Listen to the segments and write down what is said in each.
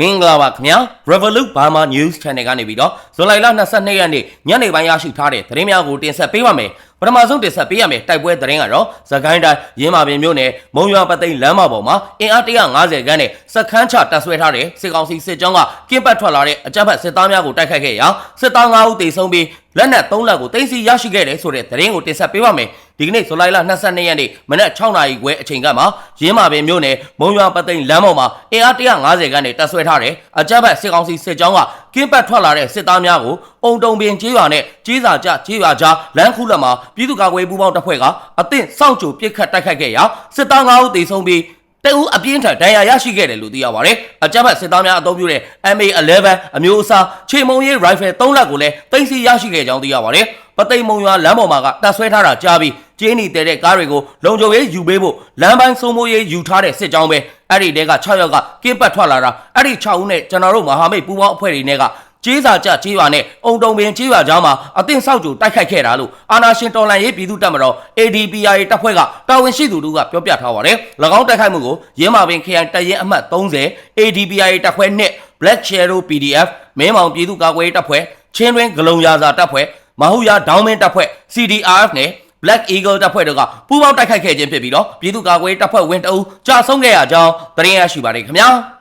မင်္ဂလာပါခင်ဗျာ Revolut Burma News Channel ကနေပြီးတော့ဇွန်လ22ရက်နေ့ညနေပိုင်းရရှိထားတဲ့သတင်းများကိုတင်ဆက်ပေးပါမယ်ပထမဆုံးတင်ဆက်ပေးရမယ်တိုက်ပွဲသတင်းကတော့သခိုင်းတိုင်းရင်းမာပင်မြို့နယ်မုံရွာပသိမ်လမ်းမပေါ်မှာအင်အား150ခန်းနဲ့စခန်းချတပ်ဆွဲထားတဲ့စစ်ကောင်စီစစ်ကြောင်းကကင်းပတ်ထွက်လာတဲ့အကြမ်းဖက်စစ်သားများကိုတိုက်ခိုက်ခဲ့ရာစစ်သား9ဦးသေဆုံးပြီးလက်နက်3လက်ကိုတင်စီရရှိခဲ့တယ်ဆိုတဲ့သတင်းကိုတင်ဆက်ပေးပါမယ်ဒီကနေ့ဇူလိုင်လ22ရက်နေ့မနက်6နာရီခွဲအချိန်ကမှရင်းမာပင်မြို့နယ်မုံရွာပသိမ်လမ်းပေါ်မှာအင်အား150ခန်းနဲ့တပ်ဆွဲထားတဲ့အကြမ်းဖက်စစ်ကောင်စီစစ်ကြောင်းကကင်းပတ်ထွက်လာတဲ့စစ်သားများကိုအုံတုံပင်ကျေးရွာနဲ့ကျေးစာကြကျေးရွာကြားလမ်းခုလက်မှာပြည်သူ့ကာကွယ်ပူးပေါင်းတပ်ဖွဲ့ကအသင့်စောင့်ကြိုပစ်ခတ်တိုက်ခိုက်ခဲ့ရာစစ်သား9ဦးသေဆုံးပြီး တအူးအပြင်းထန်ဒဏ်ရာရရှိခဲ့တယ်လို့သိရပါတယ်။အကြမ်းဖက်စစ်သားများအသုံးပြုတဲ့ MA11 အမျိုးအစားခြေမုံရေး rifle 3လက်ကိုလည်းတင်စီရရှိခဲ့ကြောင်းသိရပါတယ်။ပသိမ်မုံရွာလမ်းပေါ်မှာကတပ်ဆွဲထားတာကြားပြီးကျင်းနီတဲတဲ့ကားတွေကိုလုံခြုံရေးယူပေးဖို့လမ်းပိုင်းစိုးမိုးရေးယူထားတဲ့စစ်ကြောင်းပဲအဲ့ဒီတဲက6ယောက်ကကင်းပတ်ထွက်လာတာအဲ့ဒီ6ဦးနဲ့ကျွန်တော်တို့မဟာမိတ်ပူးပေါင်းအဖွဲ့တွေနဲ့က ကျေးစာကြကျေးရွာနဲ့အုံတုံပင်ကျေးရွာကြားမှာအသင့်ဆောက်ကြိုတိုက်ခိုက်ခဲ့တာလို့အာနာရှင်တော်လန်ရေးပြည်သူ့တပ်မတော် ADPRA တပ်ဖွဲ့ကတာဝန်ရှိသူတို့ကပြောပြထားပါတယ်။၎င်းတိုက်ခိုက်မှုကိုရင်းမာပင်ခရိုင်တရင်အမှတ်30 ADPRA တပ်ဖွဲ့နဲ့ Black Shadow PDF မင်းမောင်ပြည်သူ့ကာကွယ်ရေးတပ်ဖွဲ့ချင်းတွင်ဂလုံရာစာတပ်ဖွဲ့မဟုရဒေါင်းမင်းတပ်ဖွဲ့ CDRF နဲ့ Black Eagle တပ်ဖွဲ့တို့ကပူးပေါင်းတိုက်ခိုက်ခဲ့ခြင်းဖြစ်ပြီးတော့ပြည်သူ့ကာကွယ်ရေးတပ်ဖွဲ့ဝင်တအုပ်ကြာဆုံးခဲ့ရကြောင်းသတင်းရရှိပါတယ်ခင်ဗျာ။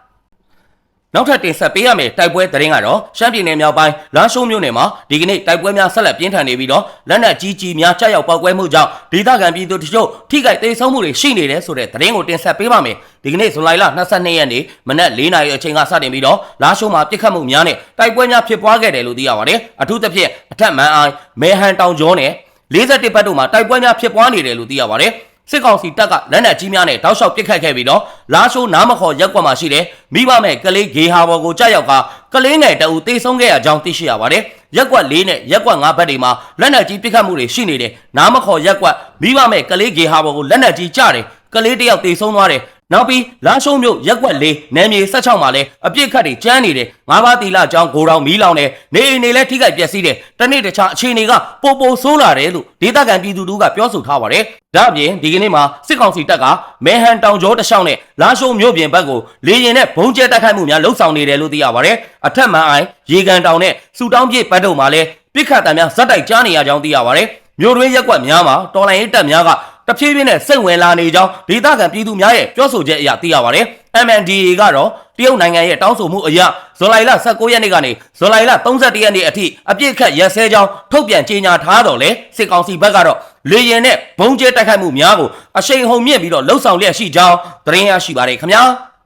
နောက်ထပ်တင်ဆက်ပေးရမယ့်တိုက်ပွဲသတင်းကတော့ရှမ်းပြည်နယ်မြောက်ပိုင်းလမ်းရှုံးမြို့နယ်မှာဒီကနေ့တိုက်ပွဲများဆက်လက်ပြင်းထန်နေပြီးတော့လက်နက်ကြီးကြီးများကြားရောက်ပောက်ကွဲမှုကြောင့်ဒေသခံပြည်သူတို့တို့ထိခိုက်ဒေဆုံးမှုတွေရှိနေတယ်ဆိုတဲ့သတင်းကိုတင်ဆက်ပေးပါမယ်ဒီကနေ့ဇူလိုင်လ22ရက်နေ့မနက်4နာရီအချိန်ကစတင်ပြီးတော့လာရှုံးမှာပြစ်ခတ်မှုများနဲ့တိုက်ပွဲများဖြစ်ပွားခဲ့တယ်လို့သိရပါတယ်အထူးသဖြင့်အထက်မန်အိုင်မဲဟန်တောင်ကျောနဲ့41ဘတ်တို့မှာတိုက်ပွဲများဖြစ်ပွားနေတယ်လို့သိရပါတယ် စစ်ကောင်စီတပ်ကလက်နက်ကြီးများနဲ့တောက်လျှောက်ပစ်ခတ်ခဲ့ပြီးတော့လာရှိုးနားမခေါ်ရက်ကွက်မှာရှိတဲ့မိဘမဲ့ကလေးဂေဟာဘော်ကိုကြောက်ရောက်ကကလေးငယ်တအူတေဆုံးခဲ့ရကြောင်းသိရှိရပါတယ်ရက်ကွက်၄နဲ့ရက်ကွက်၅ဘက်တွေမှာလက်နက်ကြီးပစ်ခတ်မှုတွေရှိနေတယ်နားမခေါ်ရက်ကွက်မိဘမဲ့ကလေးဂေဟာဘော်ကိုလက်နက်ကြီးကြတယ်ကလေးတယောက်တေဆုံးသွားတယ် နောက်ပြီးလာရှုံးမြို့ရက်ကွက်၄နယ်မြေ16မှာလဲအပြစ်ခတ်တွေကျန်းနေတယ်ငါးပါးတီလာကျောင်းဂိုတောင်မီးလောင်တယ်နေအိမ်တွေလည်းထိခိုက်ပျက်စီးတယ်တနေ့တခြားအခြေအနေကပိုပိုဆိုးလာတယ်လို့ဒေသခံပြည်သူတို့ကပြောဆိုထားပါတယ်ဒါအပြင်ဒီကနေ့မှာစစ်ကောင်စီတပ်ကမဲဟန်တောင်ကျောတလျှောက်နဲ့လာရှုံးမြို့ပြင်ဘက်ကိုလေရင်နဲ့ဘုံကျဲတိုက်ခိုက်မှုများလှုပ်ဆောင်နေတယ်လို့သိရပါတယ်အထက်မှန်အိုင်ရေကန်တောင်နဲ့စူတောင်းပြည့်ဘက်တို့မှာလည်းပြစ်ခတ်တံများဇက်တိုက်ကြားနေရကြောင်းသိရပါတယ်မြို့တွင်းရက်ကွက်များမှာတော်လိုင်းရေးတပ်များက တဖြည်းဖြည်းနဲ့စိတ်ဝင်လာနေကြောင်းဒေသခံပြည်သူများရဲ့ပြောဆိုချက်အရသိရပါတယ်။ MNDAA ကတော့တရုတ်နိုင်ငံရဲ့တောင်းဆိုမှုအရဇူလိုင်လ19ရက်နေ့ကနေဇူလိုင်လ31ရက်နေ့အထိအပြစ်ခတ်ရက်စဲကြောင်းထုတ်ပြန်ကြေညာထားတော့လေစစ်ကောင်စီဘက်ကတော့လေရင်နဲ့ဘုံကျဲတိုက်ခိုက်မှုများကိုအရှိန်ဟုန်မြင့်ပြီးတော့လှုပ်ဆောင်လျက်ရှိကြောင်းသတင်းရရှိပါတယ်ခင်ဗျာ။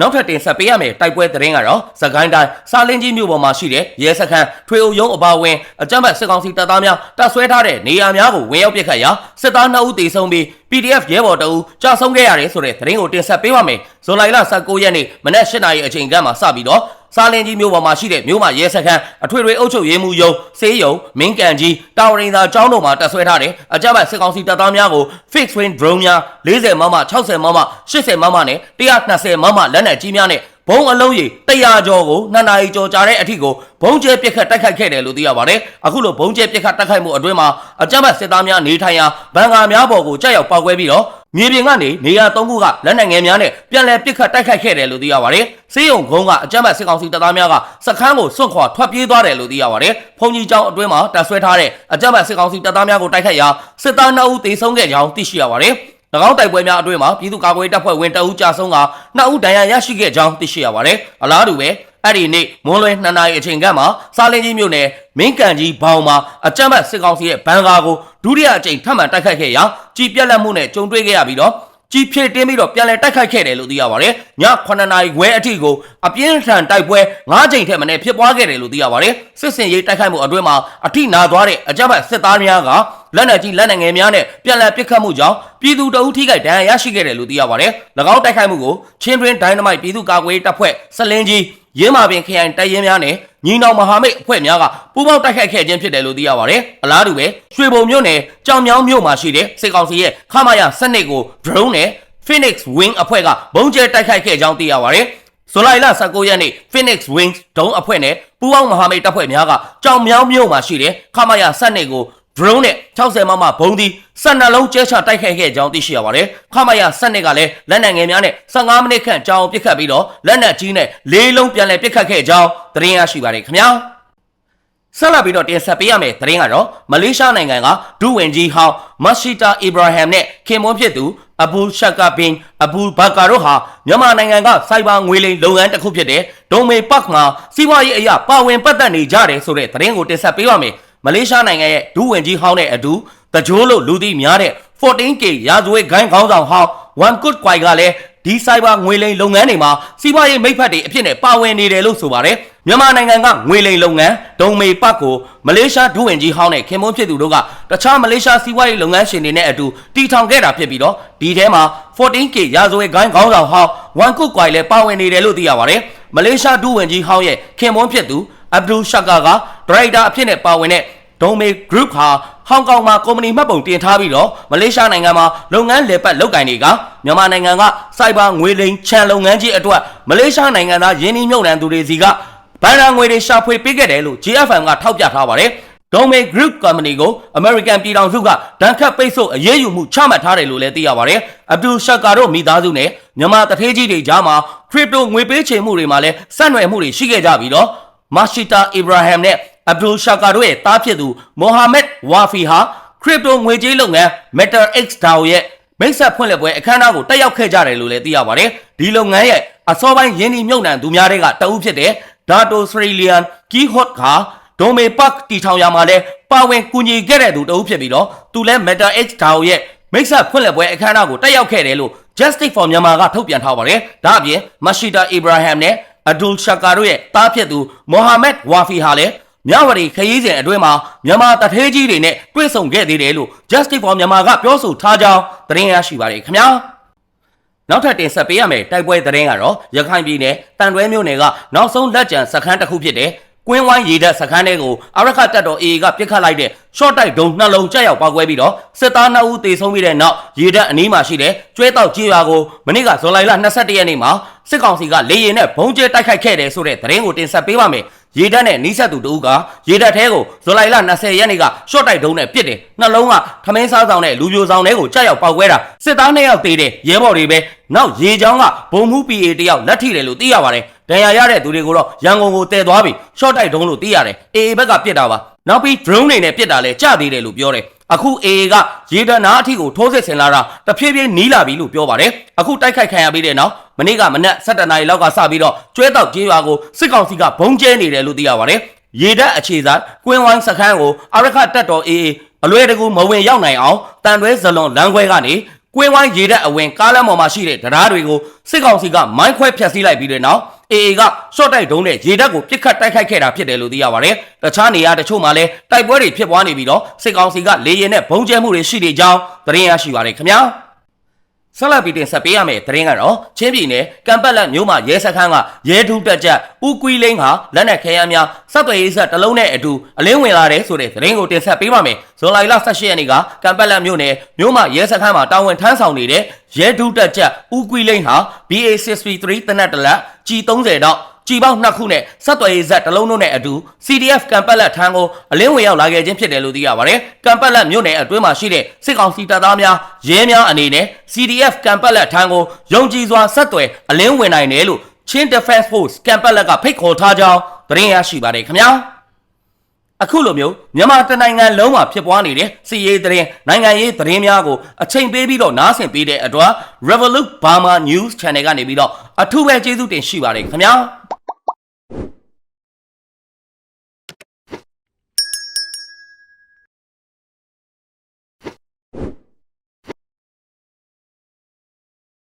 နောက်ထပ်တင်ဆက်ပေးရမယ့်တိုက်ပွဲသတင်းကတော့စကိုင်းတိုင်းစာလင်းကြီးမြို့ပေါ်မှာရှိတဲ့ရဲစခန်းထွေအုပ်ရုံးအပါအဝင်အကြမ်းဖက်စစ်ကောင်စီတပ်သားများတပ်ဆွဲထားတဲ့နေရာများကိုဝင်ရောက်ပစ်ခတ်ရာစစ်သား2ဦးသေဆုံးပြီး PDF ရဲဘော်2ဦးကြာဆုံးခဲ့ရတယ်ဆိုတဲ့သတင်းကိုတင်ဆက်ပေးပါမယ်။ဇူလိုင်လ19ရက်နေ့မနက်8:00နာရီအချိန်ကမှစပြီးတော့ စာလင်းကြီးမြို့ပေါ်မှာရှိတဲ့မြို့မှာရဲစခန်းအထွေထွေအုပ်ချုပ်ရေးမှူးရုံးစေးရုံမင်းကန်ကြီးတာဝရင်သာကျောင်းတော်မှာတပ်ဆွဲထားတဲ့အကြမ်းဖက်စစ်ကောင်စီတပ်သားများကို fixed wing drone များ40မမ60မမ80မမနဲ့120မမလက်နက်ကြီးများနဲ့ဘုံအလုံးကြီး100ကျော်ကိုနှစ်နာရီကျော်ကြာတဲ့အထိကိုဘုံကျဲပစ်ခတ်တိုက်ခိုက်ခဲ့တယ်လို့သိရပါတယ်။အခုလိုဘုံကျဲပစ်ခတ်တိုက်ခိုက်မှုအတွင်းမှာအကြမ်းဖက်စစ်သားများနေထိုင်ရာဘန်ကာများပေါ်ကိုကြောက်ရောက်ပောက်ကွဲပြီးတော့ မြေပြင်ကနေနေရာသုံးခုကလက်နက်ငယ်များနဲ့ပြန်လည်ပစ်ခတ်တိုက်ခိုက်ခဲ့တယ်လို့သိရပါတယ်။စေးရုံကုန်းကအကြမ်းဖက်စစ်ကောင်စီတပ်သားများကစခန်းကိုစွန့်ခွာထွက်ပြေးသွားတယ်လို့သိရပါတယ်။ဖုန်ကြီးကျောင်းအတွင်းမှာတပ်ဆွဲထားတဲ့အကြမ်းဖက်စစ်ကောင်စီတပ်သားများကိုတိုက်ခိုက်ရာစစ်သား2ဦးသေဆုံးခဲ့ကြောင်းသိရှိရပါတယ်။၎င်းတိုက်ပွဲများအတွင်းမှာပြည်သူ့ကာကွယ်တပ်ဖွဲ့ဝင်တအူးကြာဆုံးကနှစ်ဦးဒဏ်ရာရရှိခဲ့ကြောင်းသိရှိရပါတယ်။အလားတူပဲ အဲ့ဒီနေ့မွန်းလွဲ2နာရီအချိန်ကမှစာလင်းကြီးမြို့နယ်မင်းကန်ကြီးဘောင်မှာအကြမ်းဖက်စစ်ကောင်စီရဲ့ဘန်ကာကိုဒုတိယအကြိမ်ထပ်မံတိုက်ခိုက်ခဲ့ရာကြီးပြက်လက်မှုနဲ့ကြုံတွေ့ခဲ့ရပြီးတော့ကြီးဖြည့်တင်းပြီးတော့ပြန်လည်တိုက်ခိုက်ခဲ့တယ်လို့သိရပါတယ်။ည9နာရီခွဲအထိကိုအပြင်းထန်တိုက်ပွဲ9ကြိမ်ထက်မနည်းဖြစ်ပွားခဲ့တယ်လို့သိရပါတယ်။စစ်စင်ရေးတိုက်ခိုက်မှုအတွင်းမှာအထိနာသွားတဲ့အကြမ်းဖက်စစ်သားများကလက်နက်ကြီးလက်နက်ငယ်များနဲ့ပြန်လည်ပစ်ခတ်မှုကြောင့်ပြည်သူတအုပ်ထိခိုက်ဒဏ်ရာရရှိခဲ့တယ်လို့သိရပါတယ်။၎င်းတိုက်ခိုက်မှုကိုချင်းတွင်ဒိုင်းနမိုက်ပြည်သူ့ကာကွယ်ရေးတပ်ဖွဲ့စလင်းကြီး ရင်းမာပင်ခရိုင်တိုက်ရင်များနဲ့ညီနောင်မဟာမိတ်အဖွဲ့များကပူးပေါင်းတိုက်ခိုက်ခဲ့ခြင်းဖြစ်တယ်လို့သိရပါတယ်။အလားတူပဲရွှေဘုံမြို့နယ်ကြောင်မြောင်းမြို့မှာရှိတဲ့စစ်ကောင်စီရဲ့ခမာယာစနစ်ကို drone နဲ့ Phoenix Wing အဖွဲ့ကဘုံကျဲတိုက်ခိုက်ခဲ့ကြောင်းသိရပါတယ်။ဇူလိုင်လ19ရက်နေ့ Phoenix Wings ဒုံးအဖွဲ့နဲ့ပူးပေါင်းမဟာမိတ်တပ်ဖွဲ့များကကြောင်မြောင်းမြို့မှာရှိတဲ့ခမာယာစနစ်ကို drone နဲ့60မမဘုံဒီ12လုံးကျဲချတိုက်ခိုက်ခဲ့ကြောင်းသိရှိရပါတယ်ခမရ7ကလည်းလက်နက်ငယ်များနဲ့15မိနစ်ခန့်ကြာအောင်ပစ်ခတ်ပြီးတော့လက်နက်ကြီးနဲ့၄လုံးပြန်လည်ပစ်ခတ်ခဲ့ကြောင်းသတင်းရရှိပါတယ်ခင်ဗျာဆက်လက်ပြီးတော့တင်ဆက်ပေးရမယ့်သတင်းကတော့မလေးရှားနိုင်ငံကဒူဝင်ကြီးဟောင်းမက်ရှီတာအီဘရာဟမ်နဲ့ခင်မွန်းဖြစ်သူအဘူရှက်ကဘင်အဘူဘာကာတို့ဟာမြန်မာနိုင်ငံကစိုက်ဘာငွေလိမ်လုပ်ငန်းတစ်ခုဖြစ်တဲ့ဒုံမေပတ်မှာစီးပွားရေးအရာပါဝင်ပတ်သက်နေကြတယ်ဆိုတဲ့သတင်းကိုတင်ဆက်ပေးပါမယ် မလေးရှားနိုင်ငံရဲ့ဒူဝင်ကြီးဟောင်းနဲ့အတူတကြိုးလို့လူသိများတဲ့ 14K ရာဇဝတ်ဂိုင်းခေါင်းဆောင်ဟောင်း One Good Kwai ကလည်းဒီစိုက်ဘာငွေလိမ်လုပ်ငန်းတွေမှာစီးပွားရေးမိတ်ဖက်တွေအဖြစ်နဲ့ပါဝင်နေတယ်လို့ဆိုပါတယ်မြန်မာနိုင်ငံကငွေလိမ်လုပ်ငန်းဒုံမေပတ်ကိုမလေးရှားဒူဝင်ကြီးဟောင်းနဲ့ခင်မွန်းဖြစ်သူတို့ကတခြားမလေးရှားစီးပွားရေးလုပ်ငန်းရှင်တွေနဲ့အတူတီထောင်ခဲ့တာဖြစ်ပြီးတော့ဒီထဲမှာ 14K ရာဇဝတ်ဂိုင်းခေါင်းဆောင်ဟောင်း One Good Kwai လည်းပါဝင်နေတယ်လို့သိရပါတယ်မလေးရှားဒူဝင်ကြီးဟောင်းရဲ့ခင်မွန်းဖြစ်သူအဗ်ဒူရှကာကဒရိုက်တာအဖြစ်နဲ့ပါဝင်တဲ့ ဒုံမေ group ဟာဟောင်ကောင်မှာကုမ္ပဏီမှတ်ပုံတင်ထားပြီးတော့မလေးရှားနိုင်ငံမှာလုပ်ငန်းလည်ပတ်လုပ်ကိုင်တွေကမြန်မာနိုင်ငံကစိုက်ဘာငွေလိမ်ချန်လုပ်ငန်းကြီးအတွက်မလေးရှားနိုင်ငံသားယင်းနှိမ့်မြုပ်နှံသူတွေစီကဘဏ္ဍာငွေတွေရှာဖွေပေးခဲ့တယ်လို့ GFM ကထောက်ပြထားပါတယ်ဒုံမေ group company ကို American ပြည်ထောင်စုကဒဏ်ခတ်ပိတ်ဆို့အရေးယူမှုချမှတ်ထားတယ်လို့လည်းသိရပါတယ်။အဗ်ဒူရှက်ကာတို့မိသားစုနဲ့မြန်မာတထေးကြီးတွေကြားမှာ crypto ငွေပေးချေမှုတွေမှာလည်းဆက်နွယ်မှုတွေရှိခဲ့ကြပြီးတော့မာရှိတာ အီဘရာဟမ်နဲ့အဗ်ဒူရှာကာတို့ရဲ့တားဖြစ်သူမိုဟာမက်ဝါဖီဟာခရစ်ပတိုငွေကြေးလုပ်ငန်း Metal X DAO ရဲ့မိတ်ဆက်ဖွင့်လှစ်ပွဲအခမ်းအနားကိုတက်ရောက်ခဲ့ကြတယ်လို့လည်းသိရပါတယ်။ဒီလုပ်ငန်းရဲ့အစောပိုင်းယင်းဒီမြုပ်နှံသူများတွေကတအုပ်ဖြစ်တဲ့ Dato Australian Keyhot ကဒိုမေပတ်တီထောင်ရမှာလဲပါဝင်ကူညီခဲ့တဲ့သူတအုပ်ဖြစ်ပြီးတော့သူလဲ Metal X DAO ရဲ့မိတ်ဆက်ဖွင့်လှစ်ပွဲအခမ်းအနားကိုတက်ရောက်ခဲ့တယ်လို့ Justice for Myanmar ကထုတ်ပြန်ထားပါတယ်။ဒါအပြင် Mashita Ibrahim နဲ့ Abdul Shakar တို့ရဲ့တားဖြစ်သူမိုဟာမက်ဝါဖီဟာလည်း မြဝတီခရီးစဉ်အတွင်းမှာမြန်မာတထေးကြီးတွေနဲ့တွေ့ဆုံခဲ့သေးတယ်လို့ Justice for Myanmar ကပြောဆိုထားကြောင်းသတင်းရရှိပါတယ်ခင်ဗျာနောက်ထပ်တင်ဆက်ပေးရမယ့်တိုက်ပွဲသတင်းကတော့ရခိုင်ပြည်နယ်တန်တွဲမြို့နယ်ကနောက်ဆုံးလက်ကျန်စခန်းတစ်ခုဖြစ်တဲ့ကွင်းဝိုင်းရေတပ်စခန်းတွေကိုအရခတ်တပ်တော် AA ကပစ်ခတ်လိုက်တဲ့ short တိုက်ဒုံနှလုံးကျရောက်ပောက်ကွဲပြီးတော့စစ်သား2ဦးသေဆုံးပြီးတဲ့နောက်ရေတပ်အနီးမှာရှိတဲ့ကျွဲတောက်ကြီးရွာကိုမနေ့ကဇွန်လ22ရက်နေ့မှာစစ်ကောင်စီကလေရင်နဲ့ဘုံကျဲတိုက်ခိုက်ခဲ့တယ်ဆိုတဲ့သတင်းကိုတင်ဆက်ပေးပါမယ် ရေတပ်နဲ့နီးစပ်သူတို့ကရေတပ်ထဲကိုဇွန်လ20ရက်နေ့က short တိုက်ဒုံနဲ့ပစ်တယ်နှလုံးကထမင်းစားဆောင်နဲ့လူပြိုဆောင်တွေကိုကြောက်ရောက်ပောက်ကွဲတာစစ်သား2ယောက်သေတယ်ရဲဘော်တွေပဲနောက်ရေချောင်းကဘုံမှု PA တယောက်လက်ထိတယ်လို့သိရပါတယ်ဒဏ်ရာရတဲ့သူတွေကိုတော့ရန်ကုန်ကိုတည်သွားပြီ short တိုက်ဒုံလို့သိရတယ် AA ဘက်ကပြစ်တာပါ နောက်ပြီး drone တွေနဲ့ပြစ်တာလဲကြသေးတယ်လို့ပြောတယ်အခု AA ကရေဒနာအထိကိုထိုးစစ်ဆင်လာတာတဖြည်းဖြည်းနီးလာပြီလို့ပြောပါတယ်အခုတိုက်ခိုက်ခံရပြီးတဲ့နောက်မနေ့ကမနက်7:00နာရီလောက်ကစပြီးတော့ကျွဲတောက်ကြေးရွာကိုစစ်ကောင်စီကဘုံကျဲနေတယ်လို့သိရပါတယ်ရေတပ်အခြေစားကွင်းဝိုင်းစခန်းကိုအရခတက်တော် AA အလွယ်တကူမဝင်ရောက်နိုင်အောင်တန်တွဲဇလွန်လမ်းခွဲကနေကွင်းဝိုင်းရေတပ်အဝင်ကားလမ်းပေါ်မှာရှိတဲ့တရားတွေကိုစစ်ကောင်စီကမိုင်းခွဲဖျက်ဆီးလိုက်ပြီးတဲ့နောက် AA ကရှော့တိုက်ဒုံးနဲ့ရေတပ်ကိုပြစ်ခတ်တိုက်ခိုက်ခဲ့တာဖြစ်တယ်လို့သိရပါတယ်။တခြားနေရာတချို့မှာလည်းတိုက်ပွဲတွေဖြစ်ပွားနေပြီးတော့စစ်ကောင်စီကလေရင်နဲ့ဘုံကျဲမှုတွေရှိနေကြောင်းသတင်းရရှိပါတယ်ခင်ဗျာ။ ဆက်လက်ပြီးတင်ဆက်ပေးရမယ့်သတင်းကတော့ချင်းပြည်နယ်ကံပတ်လက်မြို့မှာရဲစခန်းကရဲဒုတက်ကြဦးကွီလိန်ဟာလက်နက်ခဲယမ်းများစက်သွေးရေးဆက်တစ်လုံးနဲ့အတူအလင်းဝင်လာတယ်ဆိုတဲ့သတင်းကိုတင်ဆက်ပေးပါမယ်။ဇွန်လ18ရက်နေ့ကကံပတ်လက်မြို့နယ်မြို့မှာရဲစခန်းမှာတာဝန်ထမ်းဆောင်နေတဲ့ရဲဒုတက်ကြဦးကွီလိန်ဟာ BA63 တနက်တလက် G30 တော့ ကြည်ပေါင်းနှစ်ခုနဲ့ဆက်သွယ်ရေးဇက်တစ်လုံးတို့နဲ့အတူ CDF ကံပတ်လက်ထမ်းကိုအလင်းဝင်ရောက်လာခဲ့ခြင်းဖြစ်တယ်လို့သိရပါတယ်။ကံပတ်လက်မြို့နယ်အတွင်းမှာရှိတဲ့စစ်ကောင်စီတပ်သားများရဲများအနေနဲ့ CDF ကံပတ်လက်ထမ်းကိုယုံကြည်စွာဆက်သွယ်အလင်းဝင်နိုင်တယ်လို့ချင်း Defense Force ကံပတ်လက်ကဖိတ်ခေါ်ထားကြောင်းသတင်းရရှိပါတယ်ခင်ဗျာ။အခုလိုမျိုးမြန်မာတနိုင်ငံလုံးမှာဖြစ်ပွားနေတဲ့စီရေးသတင်းနိုင်ငံရေးသတင်းများကိုအချိန်ပေးပြီးတော့နားဆင်ပေးတဲ့အတွက် Revolut Burma News Channel ကနေပြီးတော့အထူးပဲကျေးဇူးတင်ရှိပါတယ်ခင်ဗျာ။